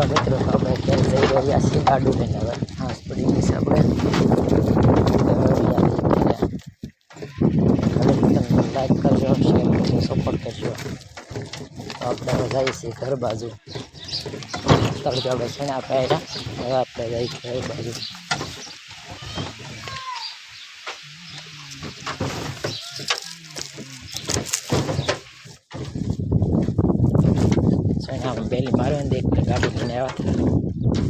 હાલો મિત્રો, તો આપણે જઈ રહ્યા છીએ ગાડું લઈને હવે હાંસ પડી ગઈ આપણે લાઈક કરજો શેર કરજો સપોર્ટ કરજો. તો આપણે હવે જઈએ છીએ ઘર બાજુ. તડકે આપણે છેણા પહેર્યા હવે આપણે જઈએ ઘર બાજુ. છેણા પહેલી મારવા ને એક ગાડી લઈને આવ્યા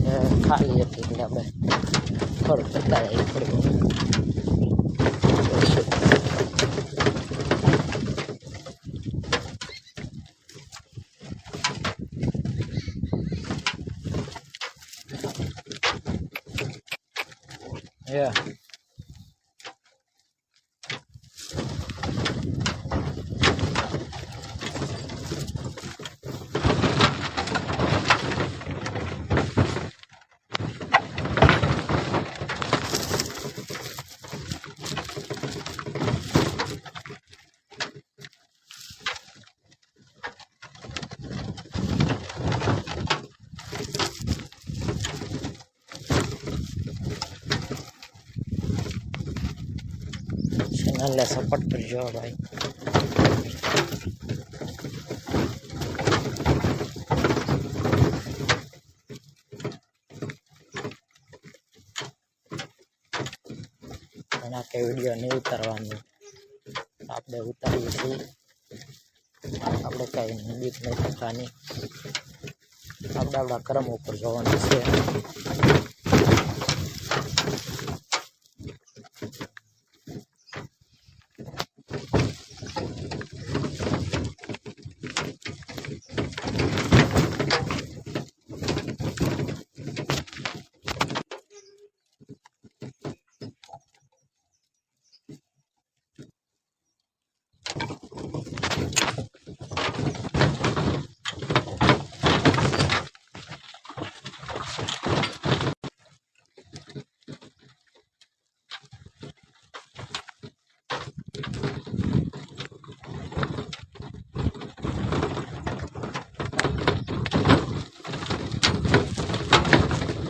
એ ખાલી હતી એટલે આપણે થોડુંક કરતા જઈએ થોડું Yeah. ચેનલને સપોર્ટ કરજો ભાઈ એના કે વીડિયો નહીં ઉતારવાની આપણે ઉતારીએ છીએ આપણે કાંઈ બીક નહીં થવાની આપણે આપણા કર્મ ઉપર જોવાનું છે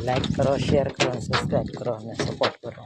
લાઈક કરો શેર કરો સબસ્ક્રાઈબ કરો અને સપોર્ટ કરો